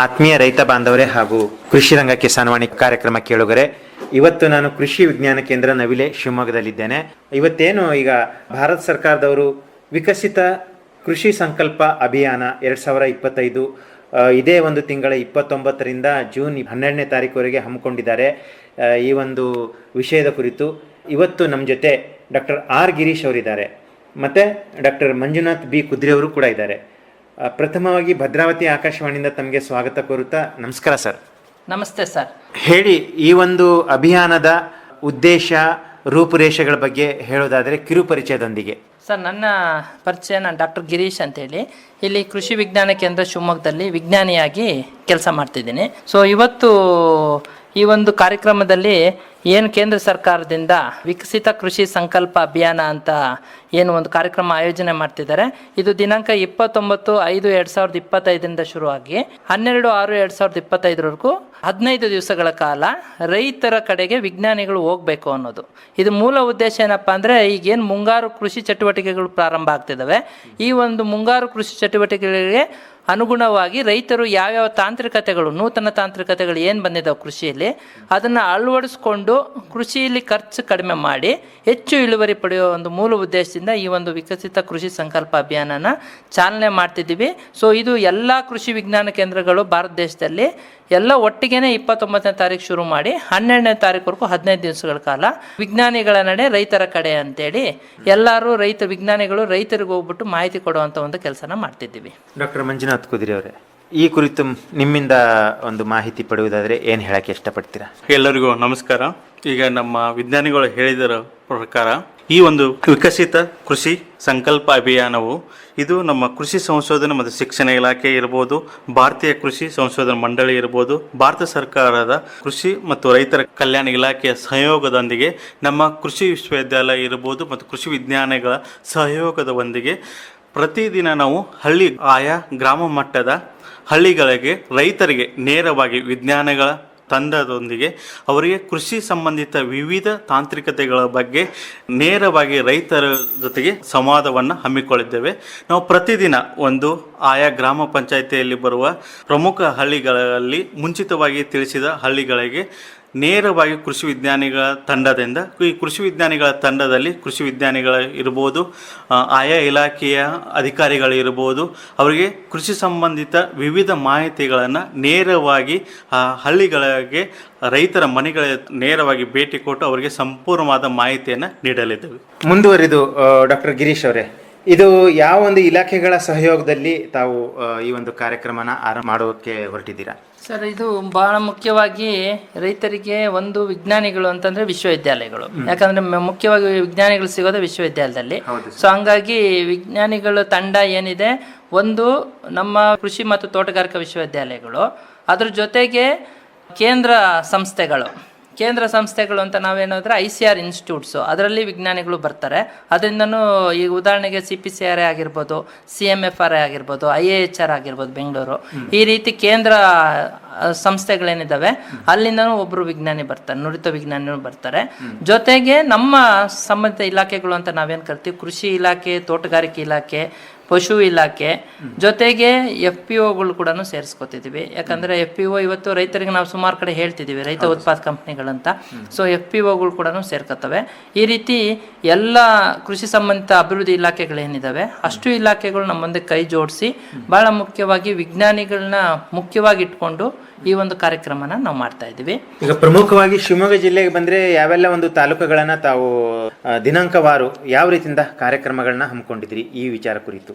ಆತ್ಮೀಯ ರೈತ ಬಾಂಧವರೇ ಹಾಗೂ ಕೃಷಿ ರಂಗ ಕಿಸಾನ್ವಾಣಿ ಕಾರ್ಯಕ್ರಮ ಕೇಳುಗರೆ, ಇವತ್ತು ನಾನು ಕೃಷಿ ವಿಜ್ಞಾನ ಕೇಂದ್ರ ನವಿಲೆ ಶಿವಮೊಗ್ಗದಲ್ಲಿದ್ದೇನೆ. ಇವತ್ತೇನು ಈಗ ಭಾರತ ಸರ್ಕಾರದವರು ವಿಕಸಿತ ಕೃಷಿ ಸಂಕಲ್ಪ ಅಭಿಯಾನ ಎರಡು ಸಾವಿರ ಇಪ್ಪತ್ತೈದು ಇದೇ ಒಂದು ತಿಂಗಳ ಇಪ್ಪತ್ತೊಂಬತ್ತರಿಂದ ಜೂನ್ ಹನ್ನೆರಡನೇ ತಾರೀಕುವರೆಗೆ ಹಮ್ಮಿಕೊಂಡಿದ್ದಾರೆ. ಈ ಒಂದು ವಿಷಯದ ಕುರಿತು ಇವತ್ತು ನಮ್ಮ ಜೊತೆ ಡಾಕ್ಟರ್ ಆರ್ ಗಿರೀಶ್ ಅವರಿದ್ದಾರೆ. ಮತ್ತು ಡಾಕ್ಟರ್ ಮಂಜುನಾಥ್ ಬಿ ಕುದ್ರಿ ಅವರು ಕೂಡ ಇದ್ದಾರೆ. ಪ್ರಥಮವಾಗಿ ಭದ್ರಾವತಿ ಆಕಾಶವಾಣಿಯಿಂದ ತಮಗೆ ಸ್ವಾಗತ ಕೋರುತ್ತಾ ನಮಸ್ಕಾರ ಸರ್. ನಮಸ್ತೆ ಸರ್. ಹೇಳಿ ಈ ಒಂದು ಅಭಿಯಾನದ ಉದ್ದೇಶ ರೂಪುರೇಷೆಗಳ ಬಗ್ಗೆ ಹೇಳೋದಾದರೆ ಕಿರು ಪರಿಚಯದೊಂದಿಗೆ. ಸರ್ ನನ್ನ ಪರಿಚಯ ನಾನು ಡಾಕ್ಟರ್ ಗಿರೀಶ್ ಅಂತೇಳಿ. ಇಲ್ಲಿ ಕೃಷಿ ವಿಜ್ಞಾನ ಕೇಂದ್ರ ಶಿವಮೊಗ್ಗದಲ್ಲಿ ವಿಜ್ಞಾನಿಯಾಗಿ ಕೆಲಸ ಮಾಡ್ತಿದ್ದೀನಿ. ಸೊ ಇವತ್ತು ಈ ಒಂದು ಕಾರ್ಯಕ್ರಮದಲ್ಲಿ ಏನು ಕೇಂದ್ರ ಸರ್ಕಾರದಿಂದ ವಿಕಸಿತ ಕೃಷಿ ಸಂಕಲ್ಪ ಅಭಿಯಾನ ಅಂತ ಏನು ಒಂದು ಕಾರ್ಯಕ್ರಮ ಆಯೋಜನೆ ಮಾಡ್ತಿದ್ದಾರೆ. ಇದು ದಿನಾಂಕ ಇಪ್ಪತ್ತೊಂಬತ್ತು ಐದು ಎರಡು ಸಾವಿರದ ಇಪ್ಪತ್ತೈದರಿಂದ ಶುರುವಾಗಿ ಹನ್ನೆರಡು ಆರು ಎರಡು ಸಾವಿರದ ಇಪ್ಪತ್ತೈದರವರೆಗೂ ಹದಿನೈದು ದಿವಸಗಳ ಕಾಲ ರೈತರ ಕಡೆಗೆ ವಿಜ್ಞಾನಿಗಳು ಹೋಗಬೇಕು ಅನ್ನೋದು. ಇದು ಮೂಲ ಉದ್ದೇಶ ಏನಪ್ಪ ಅಂದರೆ ಈಗೇನು ಮುಂಗಾರು ಕೃಷಿ ಚಟುವಟಿಕೆಗಳು ಪ್ರಾರಂಭ ಆಗ್ತಿದ್ದಾವೆ. ಈ ಒಂದು ಮುಂಗಾರು ಕೃಷಿ ಚಟುವಟಿಕೆಗಳಿಗೆ ಅನುಗುಣವಾಗಿ ರೈತರು ಯಾವ್ಯಾವ ತಾಂತ್ರಿಕತೆಗಳು, ನೂತನ ತಾಂತ್ರಿಕತೆಗಳು ಏನು ಬಂದಿದ್ದಾವೆ ಕೃಷಿಯಲ್ಲಿ, ಅದನ್ನು ಅಳವಡಿಸ್ಕೊಂಡು ಕೃಷಿಯಲ್ಲಿ ಖರ್ಚು ಕಡಿಮೆ ಮಾಡಿ ಹೆಚ್ಚು ಇಳುವರಿ ಪಡೆಯುವ ಒಂದು ಮೂಲ ಉದ್ದೇಶದಿಂದ ಈ ಒಂದು ವಿಕಸಿತ ಕೃಷಿ ಸಂಕಲ್ಪ ಅಭಿಯಾನನ ಚಾಲನೆ ಮಾಡ್ತಿದ್ದೀವಿ. ಸೊ ಇದು ಎಲ್ಲ ಕೃಷಿ ವಿಜ್ಞಾನ ಕೇಂದ್ರಗಳು ಭಾರತ ದೇಶದಲ್ಲಿ ಎಲ್ಲ ಒಟ್ಟಿಗೆನೆ ಇಪ್ಪತ್ತೊಂಬತ್ತನೇ ತಾರೀಕು ಶುರು ಮಾಡಿ ಹನ್ನೆರಡನೇ ತಾರೀಕುವರೆಗೂ ಹದಿನೈದು ದಿವಸಗಳ ಕಾಲ ವಿಜ್ಞಾನಿಗಳ ನಡೆ ರೈತರ ಕಡೆ ಅಂತೇಳಿ ಎಲ್ಲರೂ ರೈತ ವಿಜ್ಞಾನಿಗಳು ರೈತರಿಗೆ ಹೋಗ್ಬಿಟ್ಟು ಮಾಹಿತಿ ಕೊಡುವಂಥ ಒಂದು ಕೆಲಸನ ಮಾಡ್ತಿದ್ದೀವಿ. ಡಾಕ್ಟರ್ ಮಂಜುನಾಥ್ ಕುದಿರಿ ಅವರೇ? ಈ ಕುರಿತು ನಿಮ್ಮಿಂದ ಒಂದು ಮಾಹಿತಿ ಪಡೆಯುವುದಾದರೆ ಏನು ಹೇಳಕ್ಕೆ ಇಷ್ಟಪಡ್ತೀರಾ? ಎಲ್ಲರಿಗೂ ನಮಸ್ಕಾರ. ಈಗ ನಮ್ಮ ವಿಜ್ಞಾನಿಗಳು ಹೇಳಿದರ ಪ್ರಕಾರ, ಈ ಒಂದು ವಿಕಸಿತ ಕೃಷಿ ಸಂಕಲ್ಪ ಅಭಿಯಾನವು, ಇದು ನಮ್ಮ ಕೃಷಿ ಸಂಶೋಧನೆ ಮತ್ತು ಶಿಕ್ಷಣ ಇಲಾಖೆ ಇರ್ಬೋದು, ಭಾರತೀಯ ಕೃಷಿ ಸಂಶೋಧನಾ ಮಂಡಳಿ ಇರ್ಬೋದು, ಭಾರತ ಸರ್ಕಾರದ ಕೃಷಿ ಮತ್ತು ರೈತರ ಕಲ್ಯಾಣ ಇಲಾಖೆಯ ಸಹಯೋಗದೊಂದಿಗೆ, ನಮ್ಮ ಕೃಷಿ ವಿಶ್ವವಿದ್ಯಾಲಯ ಇರ್ಬೋದು ಮತ್ತು ಕೃಷಿ ವಿಜ್ಞಾನಿಗಳ ಸಹಯೋಗದೊಂದಿಗೆ ಪ್ರತಿದಿನ ನಾವು ಹಳ್ಳಿ, ಆಯಾ ಗ್ರಾಮ ಮಟ್ಟದ ಹಳ್ಳಿಗಳಿಗೆ ರೈತರಿಗೆ ನೇರವಾಗಿ ವಿಜ್ಞಾನಗಳ ತಂಡದೊಂದಿಗೆ ಅವರಿಗೆ ಕೃಷಿ ಸಂಬಂಧಿತ ವಿವಿಧ ತಾಂತ್ರಿಕತೆಗಳ ಬಗ್ಗೆ ನೇರವಾಗಿ ರೈತರ ಜೊತೆಗೆ ಸಂವಾದವನ್ನು ಹಮ್ಮಿಕೊಳ್ಳಿದ್ದೇವೆ. ನಾವು ಪ್ರತಿದಿನ ಒಂದು ಆಯಾ ಗ್ರಾಮ ಪಂಚಾಯಿತಿಯಲ್ಲಿ ಬರುವ ಪ್ರಮುಖ ಹಳ್ಳಿಗಳಲ್ಲಿ ಮುಂಚಿತವಾಗಿ ತಿಳಿಸಿದ ಹಳ್ಳಿಗಳಿಗೆ ನೇರವಾಗಿ ಕೃಷಿ ವಿಜ್ಞಾನಿಗಳ ತಂಡದಿಂದ, ಈ ಕೃಷಿ ವಿಜ್ಞಾನಿಗಳ ತಂಡದಲ್ಲಿ ಕೃಷಿ ವಿಜ್ಞಾನಿಗಳ ಇರ್ಬೋದು ಆಯಾ ಇಲಾಖೆಯ ಅಧಿಕಾರಿಗಳು ಇರ್ಬೋದು, ಅವರಿಗೆ ಕೃಷಿ ಸಂಬಂಧಿತ ವಿವಿಧ ಮಾಹಿತಿಗಳನ್ನು ನೇರವಾಗಿ ಹಳ್ಳಿಗಳಿಗೆ, ರೈತರ ಮನೆಗಳ ನೇರವಾಗಿ ಭೇಟಿ ಕೊಟ್ಟು ಅವರಿಗೆ ಸಂಪೂರ್ಣವಾದ ಮಾಹಿತಿಯನ್ನು ನೀಡಲಿದ್ದೇವೆ. ಮುಂದುವರಿದು ಡಾಕ್ಟರ್ ಗಿರೀಶ್ ಅವರೇ. ಇದು ಯಾವ ಒಂದು ಇಲಾಖೆಗಳ ಸಹಯೋಗದಲ್ಲಿ ತಾವು ಈ ಒಂದು ಕಾರ್ಯಕ್ರಮನ ಆರಂಭ ಮಾಡೋಕ್ಕೆ ಹೊರಟಿದ್ದೀರಾ? ಸರ್ ಇದು ಬಹಳ ಮುಖ್ಯವಾಗಿ ರೈತರಿಗೆ ಒಂದು ವಿಜ್ಞಾನಿಗಳು ಅಂತಂದ್ರೆ ವಿಶ್ವವಿದ್ಯಾಲಯಗಳು. ಯಾಕಂದ್ರೆ ಮುಖ್ಯವಾಗಿ ವಿಜ್ಞಾನಿಗಳು ಸಿಗೋದು ವಿಶ್ವವಿದ್ಯಾಲಯದಲ್ಲಿ. ಸೊ ಹಂಗಾಗಿ ವಿಜ್ಞಾನಿಗಳ ತಂಡ ಏನಿದೆ ಒಂದು ನಮ್ಮ ಕೃಷಿ ಮತ್ತು ತೋಟಗಾರಿಕಾ ವಿಶ್ವವಿದ್ಯಾಲಯಗಳು. ಅದ್ರ ಜೊತೆಗೆ ಕೇಂದ್ರ ಸಂಸ್ಥೆಗಳು. ಕೇಂದ್ರ ಸಂಸ್ಥೆಗಳು ಅಂತ ನಾವೇನಾದ್ರೆ ಐ ಸಿ ಆರ್ ಇನ್ಸ್ಟಿಟ್ಯೂಟ್ಸು. ಅದರಲ್ಲಿ ವಿಜ್ಞಾನಿಗಳು ಬರ್ತಾರೆ. ಅದರಿಂದನೂ ಈಗ ಉದಾಹರಣೆಗೆ C P C R A ಆಗಿರ್ಬೋದು C M F R A ಆಗಿರ್ಬೋದು ಐ ಎ ಎಚ್ ಆರ್ ಆಗಿರ್ಬೋದು ಬೆಂಗಳೂರು. ಈ ರೀತಿ ಕೇಂದ್ರ ಸಂಸ್ಥೆಗಳೇನಿದ್ದಾವೆ ಅಲ್ಲಿಂದನೂ ಒಬ್ಬರು ವಿಜ್ಞಾನಿ ಬರ್ತಾರೆ ನುರಿತ ವಿಜ್ಞಾನಿಗಳು ಬರ್ತಾರೆ. ಜೊತೆಗೆ ನಮ್ಮ ಸಂಬಂಧಿತ ಇಲಾಖೆಗಳು ಅಂತ ನಾವೇನು ಕರಿತೀವಿ ಕೃಷಿ ಇಲಾಖೆ ತೋಟಗಾರಿಕೆ ಇಲಾಖೆ ಪಶು ಇಲಾಖೆ ಜೊತೆಗೆ ಎಫ್ ಪಿ ಒಗಳು ಕೂಡ ಸೇರಿಸ್ಕೊತಿದ್ದೀವಿ ಯಾಕಂದ್ರೆ ಎಫ್ ಪಿ ಒ ಇವತ್ತು ರೈತರಿಗೆ ನಾವು ಸುಮಾರು ಕಡೆ ಹೇಳ್ತಿದ್ದೀವಿ ರೈತ ಉತ್ಪಾದ ಕಂಪ್ನಿಗಳಂತ. ಸೊ ಎಫ್ ಪಿ ಓಗಳು ಕೂಡ ಸೇರ್ಕೊತವೆ. ಈ ರೀತಿ ಎಲ್ಲ ಕೃಷಿ ಸಂಬಂಧಿತ ಅಭಿವೃದ್ಧಿ ಇಲಾಖೆಗಳೇನಿದ್ದಾವೆ ಅಷ್ಟು ಇಲಾಖೆಗಳು ನಮ್ಮ ಮುಂದೆ ಕೈ ಜೋಡಿಸಿ ಬಹಳ ಮುಖ್ಯವಾಗಿ ವಿಜ್ಞಾನಿಗಳನ್ನ ಮುಖ್ಯವಾಗಿ ಇಟ್ಕೊಂಡು ಈ ಒಂದು ಕಾರ್ಯಕ್ರಮನ ನಾವು ಮಾಡ್ತಾ ಇದ್ದೀವಿ. ಈಗ ಪ್ರಮುಖವಾಗಿ ಶಿವಮೊಗ್ಗ ಜಿಲ್ಲೆಗೆ ಬಂದ್ರೆ ಯಾವೆಲ್ಲ ಒಂದು ತಾಲೂಕುಗಳನ್ನ ತಾವು ದಿನಾಂಕವಾರು ಯಾವ ರೀತಿಯಿಂದ ಕಾರ್ಯಕ್ರಮಗಳನ್ನ ಹಮ್ಮಿಕೊಂಡಿದ್ರಿ ಈ ವಿಚಾರ ಕುರಿತು?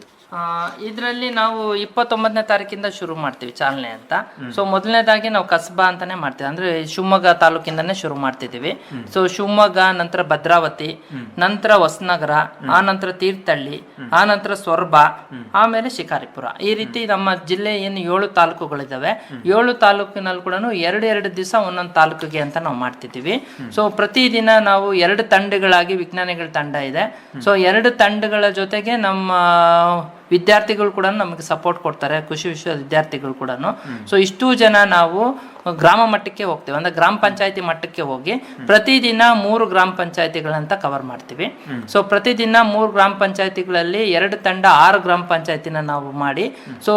ಇದರಲ್ಲಿ ನಾವು ಇಪ್ಪತ್ತೊಂಬತ್ತನೇ ತಾರೀಕಿಂದ ಶುರು ಮಾಡ್ತೀವಿ ಚಾಲನೆ ಅಂತ. ಸೊ ಮೊದಲನೇದಾಗಿ ನಾವು ಕಸಬಾ ಅಂತಾನೆ ಮಾಡ್ತೀವಿ. ಅಂದ್ರೆ ಶಿವಮೊಗ್ಗ ತಾಲೂಕಿಂದಾನೇ ಶುರು ಮಾಡ್ತಿದ್ದೀವಿ. ಸೊ ಶಿವಮೊಗ್ಗ ನಂತರ ಭದ್ರಾವತಿ ನಂತರ ಹೊಸನಗರ ಆ ನಂತರ ತೀರ್ಥಹಳ್ಳಿ ಆ ನಂತರ ಸೊರಬ ಆಮೇಲೆ ಶಿಕಾರಿಪುರ. ಈ ರೀತಿ ನಮ್ಮ ಜಿಲ್ಲೆ ಏನು ಏಳು ತಾಲೂಕುಗಳಿದಾವೆ. ಏಳು ತಾಲೂಕಿನಲ್ಲಿ ಕೂಡ ಎರಡು ಎರಡು ದಿವಸ ಒಂದೊಂದು ತಾಲೂಕಿಗೆ ಅಂತ ನಾವು ಮಾಡ್ತಿದ್ದೀವಿ. ಸೊ ಪ್ರತಿದಿನ ನಾವು ಎರಡು ತಂಡಗಳಾಗಿ ವಿಜ್ಞಾನಿಗಳ ತಂಡ ಇದೆ. ಸೊ ಎರಡು ತಂಡಗಳ ಜೊತೆಗೆ ನಮ್ಮ ವಿದ್ಯಾರ್ಥಿಗಳು ಕೂಡ ನಮಗೆ ಸಪೋರ್ಟ್ ಕೊಡ್ತಾರೆ ಕೃಷಿ ವಿಶ್ವ ವಿದ್ಯಾರ್ಥಿಗಳು ಕೂಡ ಸೊ ಇಷ್ಟು ಜನ ನಾವು ಗ್ರಾಮ ಮಟ್ಟಕ್ಕೆ ಹೋಗ್ತೀವಿ. ಅಂದ್ರೆ ಗ್ರಾಮ ಪಂಚಾಯತಿ ಮಟ್ಟಕ್ಕೆ ಹೋಗಿ ಪ್ರತಿದಿನ ಮೂರು ಗ್ರಾಮ ಪಂಚಾಯತಿಗಳಂತ ಕವರ್ ಮಾಡ್ತೀವಿ. ಸೊ ಪ್ರತಿದಿನ ಮೂರು ಗ್ರಾಮ ಪಂಚಾಯತಿಗಳಲ್ಲಿ ಎರಡು ತಂಡ ಆರು ಗ್ರಾಮ ಪಂಚಾಯತಿನ ನಾವು ಮಾಡಿ. ಸೊ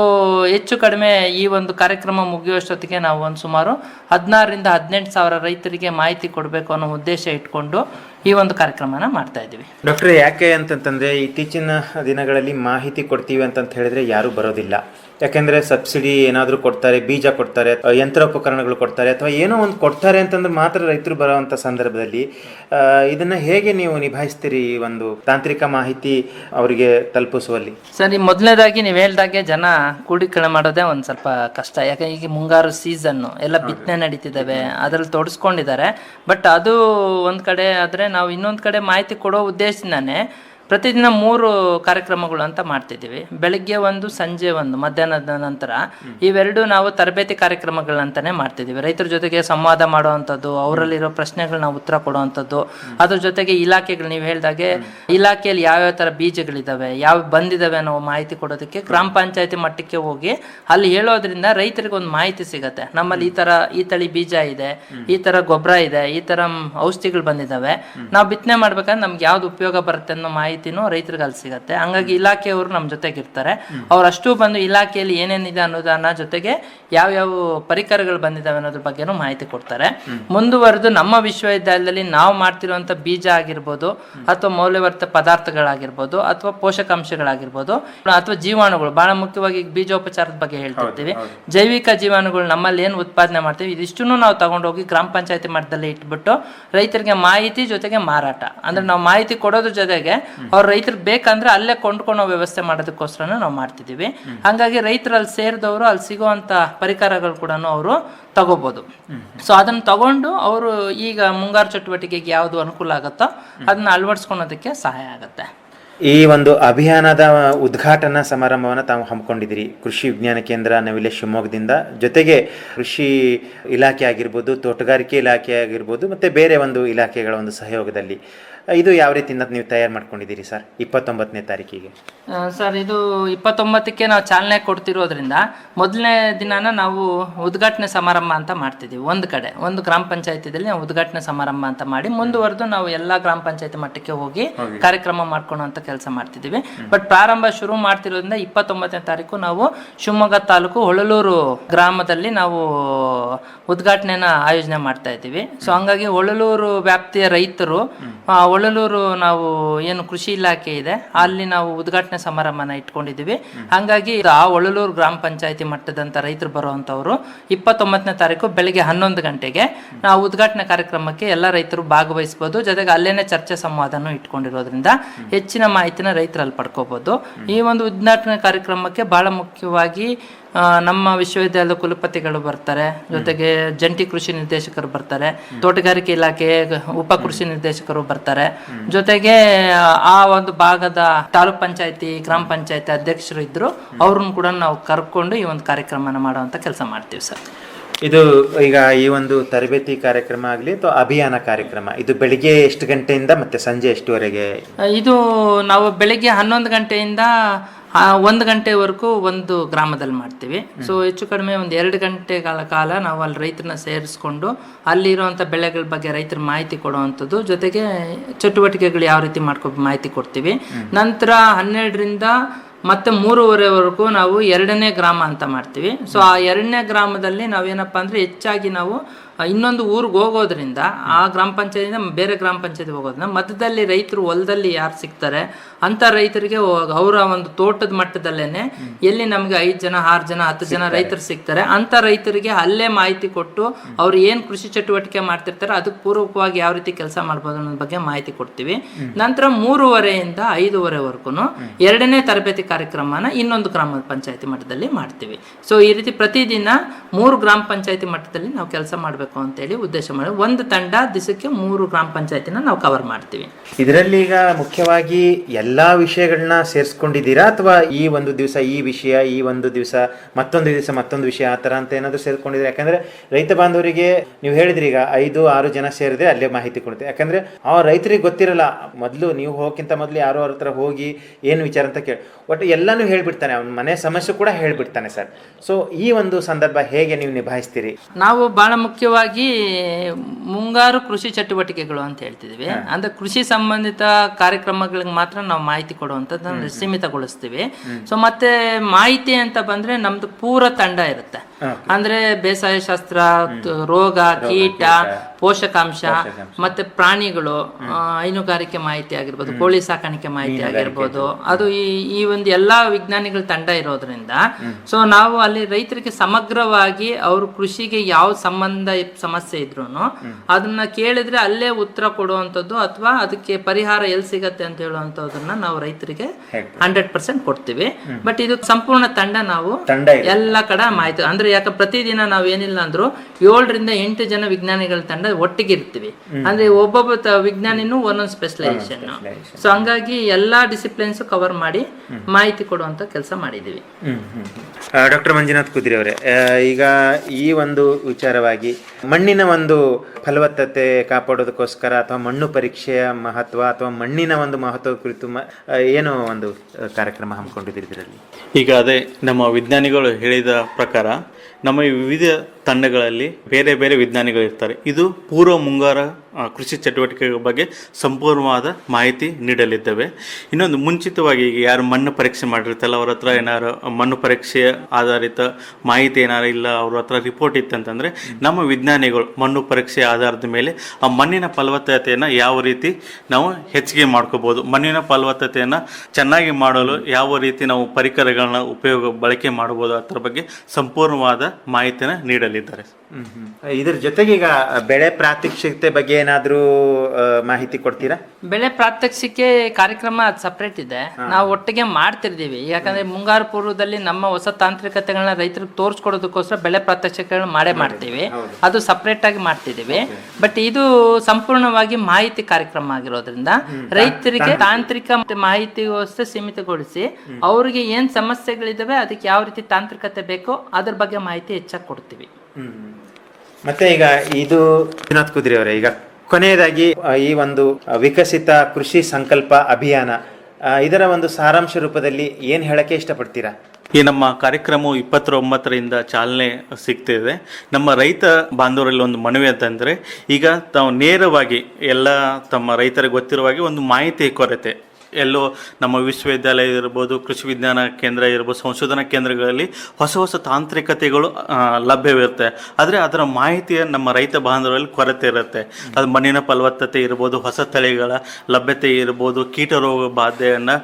ಹೆಚ್ಚು ಕಡಿಮೆ ಈ ಒಂದು ಕಾರ್ಯಕ್ರಮ ಮುಗಿಯುವಷ್ಟೊತ್ತಿಗೆ ನಾವು ಒಂದು ಸುಮಾರು ಹದಿನಾರರಿಂದ ಹದಿನೆಂಟು ಸಾವಿರ ರೈತರಿಗೆ ಮಾಹಿತಿ ಕೊಡಬೇಕು ಅನ್ನೋ ಉದ್ದೇಶ ಇಟ್ಕೊಂಡು ಈ ಒಂದು ಕಾರ್ಯಕ್ರಮನ ಮಾಡ್ತಾ ಇದ್ದೀವಿ. ಡಾಕ್ಟರ್ ಯಾಕೆ ಅಂತಂತಂದ್ರೆ ಇತ್ತೀಚಿನ ದಿನಗಳಲ್ಲಿ ಮಾಹಿತಿ ಕೊಡ್ತೀವಿ ಅಂತಂತ ಹೇಳಿದ್ರೆ ಯಾರು ಬರೋದಿಲ್ಲ. ಯಾಕೆಂದ್ರೆ ಸಬ್ಸಿಡಿ ಏನಾದರೂ ಕೊಡ್ತಾರೆ ಬೀಜ ಕೊಡ್ತಾರೆ ಯಂತ್ರೋಪಕರಣಗಳು ಕೊಡ್ತಾರೆ ಅಥವಾ ಏನೋ ಒಂದು ಕೊಡ್ತಾರೆ ಅಂತಂದ್ರೆ ಮಾತ್ರ ರೈತರು ಬರೋವಂಥ ಸಂದರ್ಭದಲ್ಲಿ ಇದನ್ನು ಹೇಗೆ ನೀವು ನಿಭಾಯಿಸ್ತೀರಿ ಈ ಒಂದು ತಾಂತ್ರಿಕ ಮಾಹಿತಿ ಅವರಿಗೆ ತಲುಪಿಸುವಲ್ಲಿ? ಸರಿ ಮೊದಲನೇದಾಗಿ ನೀವು ಹೇಳ್ದಾಗೆ ಜನ ಕೂಡಿಕಳೆ ಮಾಡೋದೇ ಒಂದು ಸ್ವಲ್ಪ ಕಷ್ಟ. ಯಾಕೆ ಈಗ ಮುಂಗಾರು ಸೀಸನ್ನು ಎಲ್ಲ ಬಿತ್ತನೆ ನಡೀತಿದ್ದಾವೆ ಅದ್ರಲ್ಲಿ ತೊಡಸ್ಕೊಂಡಿದ್ದಾರೆ. ಬಟ್ ಅದು ಒಂದು ಕಡೆ ಆದರೆ ನಾವು ಇನ್ನೊಂದು ಕಡೆ ಮಾಹಿತಿ ಕೊಡೋ ಉದ್ದೇಶದಿಂದಾನೆ ಪ್ರತಿದಿನ ಮೂರು ಕಾರ್ಯಕ್ರಮಗಳು ಅಂತ ಮಾಡ್ತಿದ್ದೀವಿ. ಬೆಳಿಗ್ಗೆ ಒಂದು ಸಂಜೆ ಒಂದು ಮಧ್ಯಾಹ್ನದ ನಂತರ ಇವೆರಡು ನಾವು ತರಬೇತಿ ಕಾರ್ಯಕ್ರಮಗಳಂತಾನೆ ಮಾಡ್ತಿದ್ದೀವಿ. ರೈತರ ಜೊತೆಗೆ ಸಂವಾದ ಮಾಡುವಂಥದ್ದು ಅವರಲ್ಲಿರೋ ಪ್ರಶ್ನೆಗಳನ್ನ ಉತ್ತರ ಕೊಡುವಂಥದ್ದು ಅದ್ರ ಜೊತೆಗೆ ಇಲಾಖೆಗಳು ನೀವು ಹೇಳಿದಾಗೆ ಇಲಾಖೆಯಲ್ಲಿ ಯಾವ್ಯಾವ ಥರ ಬೀಜಗಳಿದ್ದಾವೆ ಯಾವ ಬಂದಿದ್ದಾವೆ ಅನ್ನೋ ಮಾಹಿತಿ ಕೊಡೋದಕ್ಕೆ ಗ್ರಾಮ ಪಂಚಾಯತಿ ಮಟ್ಟಕ್ಕೆ ಹೋಗಿ ಅಲ್ಲಿ ಹೇಳೋದ್ರಿಂದ ರೈತರಿಗೆ ಒಂದು ಮಾಹಿತಿ ಸಿಗತ್ತೆ. ನಮ್ಮಲ್ಲಿ ಈ ತರ ಈ ತಳಿ ಬೀಜ ಇದೆ ಈ ತರ ಗೊಬ್ಬರ ಇದೆ ಈ ತರ ಔಷಧಿಗಳು ಬಂದಿದ್ದಾವೆ ನಾವು ಬಿತ್ತನೆ ಮಾಡ್ಬೇಕಂದ್ರೆ ನಮ್ಗೆ ಯಾವ್ದು ಉಪಯೋಗ ಬರುತ್ತೆ ಅನ್ನೋ ಮಾಹಿತಿನೂ ರೈತರಿಗೆ ಅಲ್ಲಿ ಸಿಗತ್ತೆ. ಹಂಗಾಗಿ ಇಲಾಖೆಯವರು ನಮ್ಮ ಜೊತೆಗೆ ಇರ್ತಾರೆ ಅವರಷ್ಟು ಬಂದು ಇಲಾಖೆಯಲ್ಲಿ ಏನೇನಿದೆ ಅನ್ನೋದನ್ನ ಜೊತೆಗೆ ಯಾವ್ಯಾವ ಪರಿಕರಗಳು ಬಂದಿದಾವೆ ಅನ್ನೋದ್ರ ಬಗ್ಗೆನೂ ಮಾಹಿತಿ ಕೊಡ್ತಾರೆ. ಮುಂದುವರೆದು ನಮ್ಮ ವಿಶ್ವವಿದ್ಯಾಲಯದಲ್ಲಿ ನಾವು ಮಾಡ್ತಿರುವಂತ ಬೀಜ ಆಗಿರ್ಬೋದು ಅಥವಾ ಮೌಲ್ಯವರ್ತ ಪದಾರ್ಥಗಳಾಗಿರ್ಬೋದು ಅಥವಾ ಪೋಷಕಾಂಶಗಳಾಗಿರ್ಬೋದು ಅಥವಾ ಜೀವಾಣುಗಳು. ಬಹಳ ಮುಖ್ಯವಾಗಿ ಬೀಜೋಪಚಾರದ ಬಗ್ಗೆ ಹೇಳ್ತಿರ್ತೀವಿ. ಜೈವಿಕ ಜೀವಾಣುಗಳು ನಮ್ಮಲ್ಲಿ ಏನು ಉತ್ಪಾದನೆ ಮಾಡ್ತೀವಿ ಇದಿಷ್ಟನ್ನು ನಾವು ತಗೊಂಡೋಗಿ ಗ್ರಾಮ ಪಂಚಾಯತಿ ಮಟ್ಟದಲ್ಲಿ ಇಟ್ಬಿಟ್ಟು ರೈತರಿಗೆ ಮಾಹಿತಿ ಜೊತೆಗೆ ಮಾರಾಟ. ಅಂದ್ರೆ ನಾವು ಮಾಹಿತಿ ಕೊಡೋದ್ರ ಜೊತೆಗೆ ಅವ್ರ ರೈತರು ಬೇಕಂದ್ರೆ ಅಲ್ಲೇ ಕೊಂಡ್ಕೊಳೋ ವ್ಯವಸ್ಥೆ ಮಾಡೋದಕ್ಕೋಸ್ಕರ ನಾವು ಮಾಡ್ತಿದ್ದೀವಿ. ಹಂಗಾಗಿ ರೈತರು ಅಲ್ಲಿ ಸೇರಿದವರು ಅಲ್ಲಿ ಸಿಗುವಂತ ಪರಿಕರಗಳು ಕೂಡ ಅವರು ತಗೋಬಹುದು ಸೊ ಅದನ್ನ ತಗೊಂಡು ಅವರು ಈಗ ಮುಂಗಾರು ಚಟುವಟಿಕೆಗೆ ಯಾವುದು ಅನುಕೂಲ ಆಗುತ್ತೋ ಅದನ್ನ ಅಳವಡಿಸ್ಕೊಳೋದಕ್ಕೆ ಸಹಾಯ ಆಗುತ್ತೆ. ಈ ಒಂದು ಅಭಿಯಾನದ ಉದ್ಘಾಟನಾ ಸಮಾರಂಭವನ್ನು ತಾವು ಹಮ್ಮಿಕೊಂಡಿದ್ದೀರಿ. ಕೃಷಿ ವಿಜ್ಞಾನ ಕೇಂದ್ರ ನವಿಲೆ ಶಿವಮೊಗ್ಗದಿಂದ. ಜೊತೆಗೆ ಕೃಷಿ ಇಲಾಖೆ ಆಗಿರ್ಬೋದು, ತೋಟಗಾರಿಕೆ ಇಲಾಖೆ ಆಗಿರ್ಬೋದು, ಮತ್ತು ಬೇರೆ ಒಂದು ಇಲಾಖೆಗಳ ಒಂದು ಸಹಯೋಗದಲ್ಲಿ. ಇದು ಯಾವ ರೀತಿ ನೀವು ತಯಾರು ಮಾಡ್ಕೊಂಡಿದ್ದೀರಿ ಸರ್? ಇಪ್ಪತ್ತೊಂಬತ್ತನೇ ತಾರೀಕಿಗೆ. ಸರ್ ಇದು ಇಪ್ಪತ್ತೊಂಬತ್ತಕ್ಕೆ ನಾವು ಚಾಲನೆ ಕೊಡ್ತಿರೋದ್ರಿಂದ ಮೊದಲನೇ ದಿನಾನ ನಾವು ಉದ್ಘಾಟನೆ ಸಮಾರಂಭ ಅಂತ ಮಾಡ್ತಿದ್ದೀವಿ. ಒಂದು ಕಡೆ ಒಂದು ಗ್ರಾಮ ಪಂಚಾಯತಿದಲ್ಲಿ ನಾವು ಉದ್ಘಾಟನೆ ಸಮಾರಂಭ ಅಂತ ಮಾಡಿ ಮುಂದುವರೆದು ನಾವು ಎಲ್ಲಾ ಗ್ರಾಮ ಪಂಚಾಯತಿ ಮಟ್ಟಕ್ಕೆ ಹೋಗಿ ಕಾರ್ಯಕ್ರಮ ಮಾಡ್ಕೊಳ್ಳೋ ಅಂತ ಕೆಲಸ ಮಾಡ್ತಿದ್ದೀವಿ. ಬಟ್ ಪ್ರಾರಂಭ ಶುರು ಮಾಡ್ತಿರೋದ್ರಿಂದ ಇಪ್ಪತ್ತೊಂಬತ್ತನೇ ತಾರೀಕು ನಾವು ಶಿವಮೊಗ್ಗ ತಾಲೂಕು ಹೊಳಲೂರು ಗ್ರಾಮದಲ್ಲಿ ನಾವು ಉದ್ಘಾಟನೆನ ಆಯೋಜನೆ ಮಾಡ್ತಾ ಇದ್ದೀವಿ. ಸೊ ಹಂಗಾಗಿ ಹೊಳಲೂರು ವ್ಯಾಪ್ತಿಯ ರೈತರು ಆ, ಹೊಳಲೂರು ನಾವು ಏನು ಕೃಷಿ ಇಲಾಖೆ ಇದೆ ಅಲ್ಲಿ ನಾವು ಉದ್ಘಾಟನೆ ಸಮಾರಂಭನ ಇಟ್ಕೊಂಡಿದ್ದೀವಿ. ಹಾಗಾಗಿ ಆ ಹೊಳಲೂರು ಗ್ರಾಮ ಪಂಚಾಯತಿ ಮಟ್ಟದಂತ ರೈತರು ಬರುವಂತವರು ಇಪ್ಪತ್ತೊಂಬತ್ತನೇ ತಾರೀಕು ಬೆಳಿಗ್ಗೆ ಹನ್ನೊಂದು ಗಂಟೆಗೆ ನಾವು ಉದ್ಘಾಟನೆ ಕಾರ್ಯಕ್ರಮಕ್ಕೆ ಎಲ್ಲ ರೈತರು ಭಾಗವಹಿಸಬಹುದು ಜೊತೆಗೆ ಅಲ್ಲೇನೆ ಚರ್ಚೆ ಸಂವಾದನೂ ಇಟ್ಕೊಂಡಿರೋದ್ರಿಂದ ಹೆಚ್ಚಿನ ಮಾಹಿತಿನ ರೈತರಲ್ಲಿ ಪಡ್ಕೋಬಹುದು ಈ ಒಂದು ಉದ್ಘಾಟನೆ ಕಾರ್ಯಕ್ರಮಕ್ಕೆ ಬಹಳ ಮುಖ್ಯವಾಗಿ ನಮ್ಮ ವಿಶ್ವವಿದ್ಯಾಲಯದ ಕುಲಪತಿಗಳು ಬರ್ತಾರೆ. ಜೊತೆಗೆ ಜಂಟಿ ಕೃಷಿ ನಿರ್ದೇಶಕರು ಬರ್ತಾರೆ. ತೋಟಗಾರಿಕೆ ಇಲಾಖೆ ಉಪ ಕೃಷಿ ನಿರ್ದೇಶಕರು ಬರ್ತಾರೆ. ಜೊತೆಗೆ ಆ ಒಂದು ಭಾಗದ ತಾಲೂಕ್ ಪಂಚಾಯತಿ ಗ್ರಾಮ ಪಂಚಾಯತಿ ಅಧ್ಯಕ್ಷರು ಇದ್ರು. ಅವ್ರನ್ನ ಕೂಡ ನಾವು ಕರ್ಕೊಂಡು ಈ ಒಂದು ಕಾರ್ಯಕ್ರಮನ ಮಾಡುವಂತ ಕೆಲಸ ಮಾಡ್ತೀವಿ ಸರ್. ಇದು ಈಗ ಈ ಒಂದು ತರಬೇತಿ ಕಾರ್ಯಕ್ರಮ ಆಗಲಿ ಅಥವಾ ಅಭಿಯಾನ ಕಾರ್ಯಕ್ರಮ ಇದು ಬೆಳಿಗ್ಗೆ ಎಷ್ಟು ಗಂಟೆಯಿಂದ ಮತ್ತೆ ಸಂಜೆ ಎಷ್ಟುವರೆಗೆ? ಇದು ನಾವು ಬೆಳಿಗ್ಗೆ ಹನ್ನೊಂದು ಗಂಟೆಯಿಂದ ಆ, ಒಂದು ಗಂಟೆವರೆಗೂ ಒಂದು ಗ್ರಾಮದಲ್ಲಿ ಮಾಡ್ತೀವಿ. ಸೊ ಹೆಚ್ಚು ಕಡಿಮೆ ಒಂದು ಎರಡು ಗಂಟೆ ಕಾಲ ನಾವು ಅಲ್ಲಿ ರೈತರನ್ನ ಸೇರಿಸ್ಕೊಂಡು ಅಲ್ಲಿರುವಂಥ ಬೆಳೆಗಳ ಬಗ್ಗೆ ರೈತರ ಮಾಹಿತಿ ಕೊಡುವಂಥದ್ದು. ಜೊತೆಗೆ ಚಟುವಟಿಕೆಗಳು ಯಾವ ರೀತಿ ಮಾಡ್ಕೊ ಮಾಹಿತಿ ಕೊಡ್ತೀವಿ. ನಂತರ ಹನ್ನೆರಡರಿಂದ ಮತ್ತೆ ಮೂರುವರೆವರೆಗೂ ನಾವು ಎರಡನೇ ಗ್ರಾಮ ಅಂತ ಮಾಡ್ತೀವಿ. ಸೊ ಆ ಎರಡನೇ ಗ್ರಾಮದಲ್ಲಿ ನಾವೇನಪ್ಪ ಅಂದರೆ ಹೆಚ್ಚಾಗಿ ನಾವು ಇನ್ನೊಂದು ಊರಿಗೆ ಹೋಗೋದ್ರಿಂದ ಆ ಗ್ರಾಮ ಪಂಚಾಯತಿಂದ ಬೇರೆ ಗ್ರಾಮ ಪಂಚಾಯತಿ ಹೋಗೋದ್ರಿಂದ ಮಧ್ಯದಲ್ಲಿ ರೈತರು ಹೊಲದಲ್ಲಿ ಯಾರು ಸಿಗ್ತಾರೆ ಅಂತ ರೈತರಿಗೆ ಅವರ ಒಂದು ತೋಟದ ಮಟ್ಟದಲ್ಲೇನೆ ಎಲ್ಲಿ ನಮ್ಗೆ ಐದು ಜನ ಆರು ಜನ ಹತ್ತು ಜನ ರೈತರು ಸಿಗ್ತಾರೆ ಅಂತ ರೈತರಿಗೆ ಅಲ್ಲೇ ಮಾಹಿತಿ ಕೊಟ್ಟು ಅವ್ರು ಏನ್ ಕೃಷಿ ಚಟುವಟಿಕೆ ಮಾಡ್ತಿರ್ತಾರೆ ಅದಕ್ಕೆ ಪೂರ್ವಕವಾಗಿ ಯಾವ ರೀತಿ ಕೆಲಸ ಮಾಡ್ಬೋದು ಅನ್ನೋದ್ರ ಬಗ್ಗೆ ಮಾಹಿತಿ ಕೊಡ್ತೀವಿ. ನಂತರ ಮೂರುವರೆಯಿಂದ ಐದೂವರೆವರೆಗೂ ಎರಡನೇ ತರಬೇತಿ ಕಾರ್ಯಕ್ರಮನ ಇನ್ನೊಂದು ಗ್ರಾಮ ಪಂಚಾಯತಿ ಮಟ್ಟದಲ್ಲಿ ಮಾಡ್ತೀವಿ. ಸೊ ಈ ರೀತಿ ಪ್ರತಿದಿನ ಮೂರು ಗ್ರಾಮ ಪಂಚಾಯತಿ ಮಟ್ಟದಲ್ಲಿ ನಾವು ಕೆಲಸ ಮಾಡಬೇಕು. ಅಂತೇಳಿ ಉದ್ದೇಶ ಮಾಡಿ. ಒಂದು ತಂಡ ದಿವಸಕ್ಕೆ ಮೂರು ಗ್ರಾಮ ಪಂಚಾಯತಿನ ನಾವು ಕವರ್ ಮಾಡ್ತೀವಿ. ಇದರಲ್ಲಿ ಈಗ ಮುಖ್ಯವಾಗಿ ಎಲ್ಲಾ ವಿಷಯಗಳನ್ನ ಸೇರಿಸ್ಕೊಂಡಿದ್ದೀರಾ? ಅಥವಾ ಈ ಒಂದು ದಿವಸ ಈ ವಿಷಯ ಈ ಒಂದು ದಿವಸ ಮತ್ತೊಂದು ದಿವಸ ಮತ್ತೊಂದು ವಿಷಯ ಆ ಥರ ಅಂತ ಏನಾದರೂ ಸೇರಿಸ್ಕೊಂಡಿದ್ರೆ ಯಾಕಂದ್ರೆ ರೈತ ಬಾಂಧವರಿಗೆ ನೀವು ಹೇಳಿದ್ರಿ ಈಗ ಐದು ಆರು ಜನ ಸೇರಿದ್ರೆ ಅಲ್ಲೇ ಮಾಹಿತಿ ಕೊಡುತ್ತೆ. ಯಾಕಂದ್ರೆ ಆ ರೈತರಿಗೆ ಗೊತ್ತಿರಲ್ಲ ಮೊದಲು ನೀವು ಹೋಗೋಕ್ಕಿಂತ ಮೊದಲು ಯಾರು ಅವ್ರ ಹತ್ರ ಹೋಗಿ ಏನು ವಿಚಾರ ಅಂತ ಕೇಳಿ. ಒಟ್ಟು ಎಲ್ಲಾನು ಹೇಳ್ಬಿಡ್ತಾನೆ ಅವ್ನ ಮನೆ ಸಮಸ್ಯೆ ಕೂಡ ಹೇಳ್ಬಿಡ್ತಾನೆ ಸರ್. ಸೊ ಈ ಒಂದು ಸಂದರ್ಭ ಹೇಗೆ ನೀವು ನಿಭಾಯಿಸ್ತೀರಿ? ನಾವು ಬಹಳ ಮುಖ್ಯವಾಗಿ ಮುಂಗಾರು ಕೃಷಿ ಚಟುವಟಿಕೆಗಳು ಅಂತ ಹೇಳ್ತಿದ್ವಿ. ಅಂದ್ರೆ ಕೃಷಿ ಸಂಬಂಧಿತ ಕಾರ್ಯಕ್ರಮಗಳಿಗೆ ಮಾತ್ರ ನಾವು ಮಾಹಿತಿ ಕೊಡುವಂಥದ್ದು ಸೀಮಿತಗೊಳಿಸ್ತೀವಿ. ಸೊ ಮತ್ತೆ ಮಾಹಿತಿ ಅಂತ ಬಂದ್ರೆ ನಮ್ದು ಪೂರ ತಂಡ ಇರುತ್ತೆ. ಅಂದ್ರೆ ಬೇಸಾಯ ಶಾಸ್ತ್ರ ರೋಗ ಕೀಟ ಪೋಷಕಾಂಶ ಮತ್ತೆ ಪ್ರಾಣಿಗಳು ಹೈನುಗಾರಿಕೆ ಮಾಹಿತಿ ಆಗಿರ್ಬೋದು ಕೋಳಿ ಸಾಕಾಣಿಕೆ ಮಾಹಿತಿ ಆಗಿರ್ಬೋದು. ಅದು ಈ ಈ ಒಂದು ಎಲ್ಲಾ ವಿಜ್ಞಾನಿಗಳ ತಂಡ ಇರೋದ್ರಿಂದ ಸೊ ನಾವು ಅಲ್ಲಿ ರೈತರಿಗೆ ಸಮಗ್ರವಾಗಿ ಅವರು ಕೃಷಿಗೆ ಯಾವ ಸಂಬಂಧ ಇಪ್- ಸಮಸ್ಯೆ ಇದ್ರು ಅದನ್ನ ಕೇಳಿದ್ರೆ ಅಲ್ಲೇ ಉತ್ತರ ಕೊಡುವಂಥದ್ದು ಅಥವಾ ಅದಕ್ಕೆ ಪರಿಹಾರ ಎಲ್ಲಿ ಸಿಗತ್ತೆ ಅಂತ ಹೇಳುವಂತದನ್ನ ನಾವು ರೈತರಿಗೆ ಹಂಡ್ರೆಡ್ ಪರ್ಸೆಂಟ್ ಕೊಡ್ತೀವಿ. ಬಟ್ ಇದು ಸಂಪೂರ್ಣ ತಂಡ ನಾವು ಎಲ್ಲ ಕಡೆ ಮಾಹಿತಿ ಅಂದ್ರೆ ಯಾಕೆ ಪ್ರತಿದಿನ ನಾವು ಏನಿಲ್ಲ ಅಂದ್ರು ಏಳರಿಂದ ಎಂಟು ಜನ ವಿಜ್ಞಾನಿಗಳ ತಂಡ ಒಟ್ಟಿಗೆ ಇರ್ತೀವಿ. ಅಂದ್ರೆ ಒಬ್ಬೊಬ್ಬ ವಿಜ್ಞಾನಿನೂ ಒಂದೊಂದು ಸ್ಪೆಷಲೈಸೇಷನ್ ಸೊ ಹಂಗಾಗಿ ಎಲ್ಲಾ ಡಿಸಿಪ್ಲಿನ್ಸ್ ಕವರ್ ಮಾಡಿ ಮಾಹಿತಿ ಕೊಡುವಂತ ಕೆಲಸ ಮಾಡಿದೀವಿ. ಡಾಕ್ಟರ್ ಮಂಜುನಾಥ್ ಕುದ್ರಿ ಅವರೇ ಈಗ ಈ ಒಂದು ವಿಚಾರವಾಗಿ ಮಣ್ಣಿನ ಒಂದು ಫಲವತ್ತತೆ ಕಾಪಾಡೋದಕ್ಕೋಸ್ಕರ ಅಥವಾ ಮಣ್ಣು ಪರೀಕ್ಷೆಯ ಮಹತ್ವ ಅಥವಾ ಮಣ್ಣಿನ ಒಂದು ಮಹತ್ವ ಕುರಿತು ಏನು ಒಂದು ಕಾರ್ಯಕ್ರಮ ಹಮ್ಮಿಕೊಂಡಿದ್ದೀರಿ ಇದರಲ್ಲಿ? ಈಗ ಅದೇ ನಮ್ಮ ವಿಜ್ಞಾನಿಗಳು ಹೇಳಿದ ಪ್ರಕಾರ ನಮ್ಮ ವಿವಿಧ ತಂಡಗಳಲ್ಲಿ ಬೇರೆ ಬೇರೆ ವಿಜ್ಞಾನಿಗಳು ಇರ್ತಾರೆ ಇದು ಪೂರ್ವ ಮುಂಗಾರ ಕೃಷಿ ಚಟುವಟಿಕೆಗಳ ಬಗ್ಗೆ ಸಂಪೂರ್ಣವಾದ ಮಾಹಿತಿ ನೀಡಲಿದ್ದೇವೆ. ಇನ್ನೊಂದು ಮುಂಚಿತವಾಗಿ ಈಗ ಯಾರು ಮಣ್ಣು ಪರೀಕ್ಷೆ ಮಾಡಿರ್ತಾರಲ್ಲ, ಅವ್ರ ಹತ್ರ ಏನಾರು ಮಣ್ಣು ಪರೀಕ್ಷೆ ಆಧಾರಿತ ಮಾಹಿತಿ ಏನಾರು ಇಲ್ಲ, ಅವ್ರ ಹತ್ರ ರಿಪೋರ್ಟ್ ಇತ್ತಂತಂದ್ರೆ ನಮ್ಮ ವಿಜ್ಞಾನಿಗಳು ಮಣ್ಣು ಪರೀಕ್ಷೆ ಆಧಾರದ ಮೇಲೆ ಆ ಮಣ್ಣಿನ ಫಲವತ್ತತೆಯನ್ನು ಯಾವ ರೀತಿ ನಾವು ಹೆಚ್ಚಿಗೆ ಮಾಡ್ಕೋಬಹುದು ಮಣ್ಣಿನ ಫಲವತ್ತತೆಯನ್ನು ಚೆನ್ನಾಗಿ ಮಾಡಲು ಯಾವ ರೀತಿ ನಾವು ಪರಿಕರಗಳನ್ನ ಉಪಯೋಗ ಬಳಕೆ ಮಾಡಬಹುದು ಅದರ ಬಗ್ಗೆ ಸಂಪೂರ್ಣವಾದ ಮಾಹಿತಿಯನ್ನು ನೀಡಲಿದ್ದಾರೆ. ಇದರ ಜೊತೆಗೆ ಈಗ ಬೆಳೆ ಪ್ರಾತ್ಯಕ್ಷಿಕತೆ ಬಗ್ಗೆ ಏನಾದರೂ ಮಾಹಿತಿ ಕೊಡ್ತೀರಾ? ಬೆಳೆ ಪ್ರಾತ್ಯಕ್ಷಿಕೆ ಕಾರ್ಯಕ್ರಮ ಅದು ಸಪ್ರೇಟ್ ಇದೆ. ನಾವು ಒಟ್ಟಿಗೆ ಮಾಡ್ತಿರ್ತೀವಿ. ಯಾಕಂದ್ರೆ ಮುಂಗಾರು ಪೂರ್ವದಲ್ಲಿ ನಮ್ಮ ಹೊಸ ತಾಂತ್ರಿಕತೆಗಳನ್ನ ರೈತರಿಗೆ ತೋರಿಸ್ಕೊಡೋದಕ್ಕೋಸ್ಕರ ಬೆಳೆ ಪ್ರಾತ್ಯಕ್ಷಿಕೆಗಳನ್ನ ಮಾಡೇ ಮಾಡ್ತೀವಿ. ಅದು ಸಪ್ರೇಟ್ ಆಗಿ ಮಾಡ್ತಿದೀವಿ ಬಟ್ ಇದು ಸಂಪೂರ್ಣವಾಗಿ ಮಾಹಿತಿ ಕಾರ್ಯಕ್ರಮ ಆಗಿರೋದ್ರಿಂದ ರೈತರಿಗೆ ತಾಂತ್ರಿಕ ಮತ್ತೆ ವ್ಯವಸ್ಥೆ ಸೀಮಿತಗೊಳಿಸಿ ಅವರಿಗೆ ಏನ್ ಸಮಸ್ಯೆಗಳಿದಾವೆ ಅದಕ್ಕೆ ಯಾವ ರೀತಿ ತಾಂತ್ರಿಕತೆ ಬೇಕೋ ಅದ್ರ ಬಗ್ಗೆ ಮಾಹಿತಿ ಹೆಚ್ಚಾಗಿ ಕೊಡ್ತೀವಿ. ಮತ್ತೆ ಈಗ ಇದು ಕುದ್ರಿ ಅವರೇ ಈಗ ಕೊನೆಯದಾಗಿ ಈ ಒಂದು ವಿಕಸಿತ ಕೃಷಿ ಸಂಕಲ್ಪ ಅಭಿಯಾನ ಇದರ ಒಂದು ಸಾರಾಂಶ ರೂಪದಲ್ಲಿ ಏನು ಹೇಳಕ್ಕೆ ಇಷ್ಟಪಡ್ತೀರಾ? ಈ ನಮ್ಮ ಕಾರ್ಯಕ್ರಮವು ಇಪ್ಪತ್ತೊಂಬತ್ತರಿಂದ ಚಾಲನೆ ಸಿಗ್ತಿದೆ. ನಮ್ಮ ರೈತ ಬಾಂಧವರಲ್ಲಿ ಒಂದು ಮನವಿ ಅಂತಂದರೆ, ಈಗ ತಾವು ನೇರವಾಗಿ ಎಲ್ಲ ತಮ್ಮ ರೈತರಿಗೆ ಗೊತ್ತಿರುವ ಹಾಗೆ ಒಂದು ಮಾಹಿತಿ ಕೊರತೆ ಎಲ್ಲೋ ನಮ್ಮ ವಿಶ್ವವಿದ್ಯಾಲಯ ಇರ್ಬೋದು, ಕೃಷಿ ವಿಜ್ಞಾನ ಕೇಂದ್ರ ಇರ್ಬೋದು, ಸಂಶೋಧನಾ ಕೇಂದ್ರಗಳಲ್ಲಿ ಹೊಸ ಹೊಸ ತಾಂತ್ರಿಕತೆಗಳು ಲಭ್ಯವಿರುತ್ತೆ. ಆದರೆ ಅದರ ಮಾಹಿತಿಯ ನಮ್ಮ ರೈತ ಬಾಂಧವರಲ್ಲಿ ಕೊರತೆ ಇರುತ್ತೆ. ಅದು ಮಣ್ಣಿನ ಫಲವತ್ತತೆ ಇರ್ಬೋದು, ಹೊಸ ತಳಿಗಳ ಲಭ್ಯತೆ ಇರ್ಬೋದು, ಕೀಟ ರೋಗ ಬಾಧೆಯನ್ನು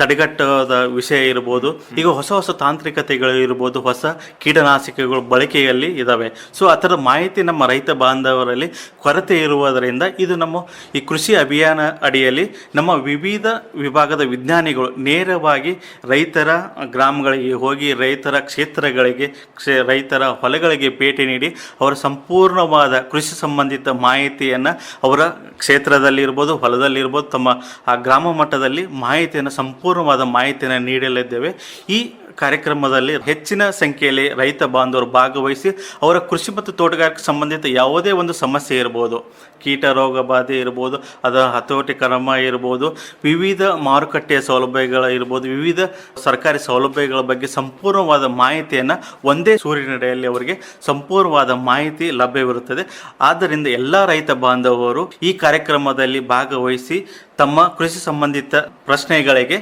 ತಡೆಗಟ್ಟದ ವಿಷಯ ಇರ್ಬೋದು. ಈಗ ಹೊಸ ಹೊಸ ತಾಂತ್ರಿಕತೆಗಳು ಇರ್ಬೋದು, ಹೊಸ ಕೀಟನಾಶಕಗಳು ಬಳಕೆಯಲ್ಲಿ ಇದ್ದಾವೆ ಸೊ ಥರದ ಮಾಹಿತಿ ನಮ್ಮ ರೈತ ಬಾಂಧವರಲ್ಲಿ ಕೊರತೆ ಇರುವುದರಿಂದ ಇದು ನಮ್ಮ ಈ ಕೃಷಿ ಅಭಿಯಾನ ಅಡಿಯಲ್ಲಿ ನಮ್ಮ ವಿವಿಧ ವಿಭಾಗದ ವಿಜ್ಞಾನಿಗಳು ನೇರವಾಗಿ ರೈತರ ಗ್ರಾಮಗಳಿಗೆ ಹೋಗಿ ರೈತರ ಕ್ಷೇತ್ರಗಳಿಗೆ, ಕ್ಷೇ, ರೈತರ ಹೊಲಗಳಿಗೆ ಭೇಟಿ ನೀಡಿ ಅವರ ಸಂಪೂರ್ಣವಾದ ಕೃಷಿ ಸಂಬಂಧಿತ ಮಾಹಿತಿಯನ್ನು ಅವರ ಕ್ಷೇತ್ರದಲ್ಲಿರ್ಬೋದು, ಹೊಲದಲ್ಲಿರ್ಬೋದು, ತಮ್ಮ ಆ ಗ್ರಾಮ ಮಟ್ಟದಲ್ಲಿ ಮಾಹಿತಿಯನ್ನು, ಸಂಪೂರ್ಣವಾದ ಮಾಹಿತಿಯನ್ನು ನೀಡಲಿದ್ದೇವೆ. ಈ ಕಾರ್ಯಕ್ರಮದಲ್ಲಿ ಹೆಚ್ಚಿನ ಸಂಖ್ಯೆಯಲ್ಲಿ ರೈತ ಬಾಂಧವರು ಭಾಗವಹಿಸಿ ಅವರ ಕೃಷಿ ಮತ್ತು ತೋಟಗಾರಿಕೆ ಸಂಬಂಧಿತ ಯಾವುದೇ ಒಂದು ಸಮಸ್ಯೆ ಇರ್ಬೋದು, ಕೀಟ ರೋಗ ಬಾಧೆ ಇರ್ಬೋದು, ಅದರ ಹತೋಟಿ ಕ್ರಮ ಇರ್ಬೋದು, ವಿವಿಧ ಮಾರುಕಟ್ಟೆಯ ಸೌಲಭ್ಯಗಳ ಇರ್ಬೋದು, ವಿವಿಧ ಸರ್ಕಾರಿ ಸೌಲಭ್ಯಗಳ ಬಗ್ಗೆ ಸಂಪೂರ್ಣವಾದ ಮಾಹಿತಿಯನ್ನು ಒಂದೇ ಸೂರ್ಯನಡೆಯಲ್ಲಿ ಅವರಿಗೆ ಸಂಪೂರ್ಣವಾದ ಮಾಹಿತಿ ಲಭ್ಯವಿರುತ್ತದೆ. ಆದ್ದರಿಂದ ಎಲ್ಲ ರೈತ ಬಾಂಧವರು ಈ ಕಾರ್ಯಕ್ರಮದಲ್ಲಿ ಭಾಗವಹಿಸಿ ತಮ್ಮ ಕೃಷಿ ಸಂಬಂಧಿತ ಪ್ರಶ್ನೆಗಳಿಗೆ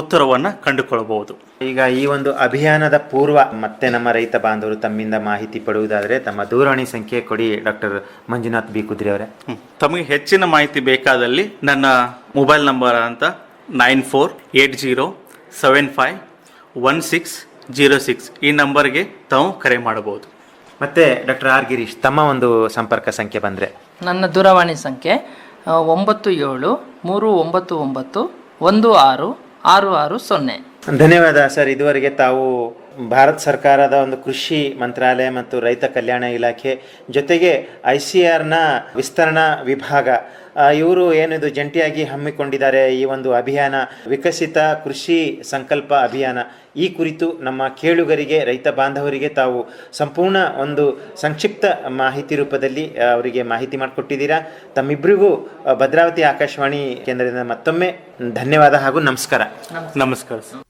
ಉತ್ತರವನ್ನು ಕಂಡುಕೊಳ್ಳಬಹುದು. ಈಗ ಈ ಒಂದು ಅಭಿಯಾನದ ಪೂರ್ವ ಮತ್ತೆ ನಮ್ಮ ರೈತ ಬಾಂಧವರು ತಮ್ಮಿಂದ ಮಾಹಿತಿ ಪಡೆಯುವುದಾದರೆ ತಮ್ಮ ದೂರವಾಣಿ ಸಂಖ್ಯೆ ಕೊಡಿ ಡಾಕ್ಟರ್ ಮಂಜುನಾಥ್ ಬಿ ಕುದ್ರಿ ಅವರೇ. ತಮಗೆ ಹೆಚ್ಚಿನ ಮಾಹಿತಿ ಬೇಕಾದಲ್ಲಿ ನನ್ನ ಮೊಬೈಲ್ ನಂಬರ್ ಅಂತ nine four eight zero seven five one six zero six ಈ ನಂಬರ್ಗೆ ತಾವು ಕರೆ ಮಾಡಬಹುದು. ಮತ್ತೆ ಡಾಕ್ಟರ್ ಆರ್ ಗಿರೀಶ್ ತಮ್ಮ ಒಂದು ಸಂಪರ್ಕ ಸಂಖ್ಯೆ ಬಂದರೆ. ನನ್ನ ದೂರವಾಣಿ ಸಂಖ್ಯೆ ಒಂಬತ್ತು ಏಳು ಮೂರು ಒಂಬತ್ತು ಒಂಬತ್ತು ಒಂದು ಆರು ಆರು ಆರು ಸೊನ್ನೆ. ಧನ್ಯವಾದ ಸರ್. ಇದುವರೆಗೆ ತಾವು ಭಾರತ ಸರ್ಕಾರದ ಒಂದು ಕೃಷಿ ಮಂತ್ರಾಲಯ ಮತ್ತು ರೈತ ಕಲ್ಯಾಣ ಇಲಾಖೆ ಜೊತೆಗೆ ಐ ಸಿ ಆರ್ನ ವಿಸ್ತರಣಾ ವಿಭಾಗ ಇವರು ಏನಿದು ಜಂಟಿಯಾಗಿ ಹಮ್ಮಿಕೊಂಡಿದ್ದಾರೆ ಈ ಒಂದು ಅಭಿಯಾನ, ವಿಕಸಿತ ಕೃಷಿ ಸಂಕಲ್ಪ ಅಭಿಯಾನ. ಈ ಕುರಿತು ನಮ್ಮ ಕೇಳುಗರಿಗೆ, ರೈತ ಬಾಂಧವರಿಗೆ ತಾವು ಸಂಪೂರ್ಣ ಒಂದು ಸಂಕ್ಷಿಪ್ತ ಮಾಹಿತಿ ರೂಪದಲ್ಲಿ ಅವರಿಗೆ ಮಾಹಿತಿ ಮಾಡಿಕೊಟ್ಟಿದ್ದೀರಾ. ತಮ್ಮಿಬ್ಬರಿಗೂ ಭದ್ರಾವತಿ ಆಕಾಶವಾಣಿ ಕೇಂದ್ರದಿಂದ ಮತ್ತೊಮ್ಮೆ ಧನ್ಯವಾದ ಹಾಗೂ ನಮಸ್ಕಾರ. ನಮಸ್ಕಾರ.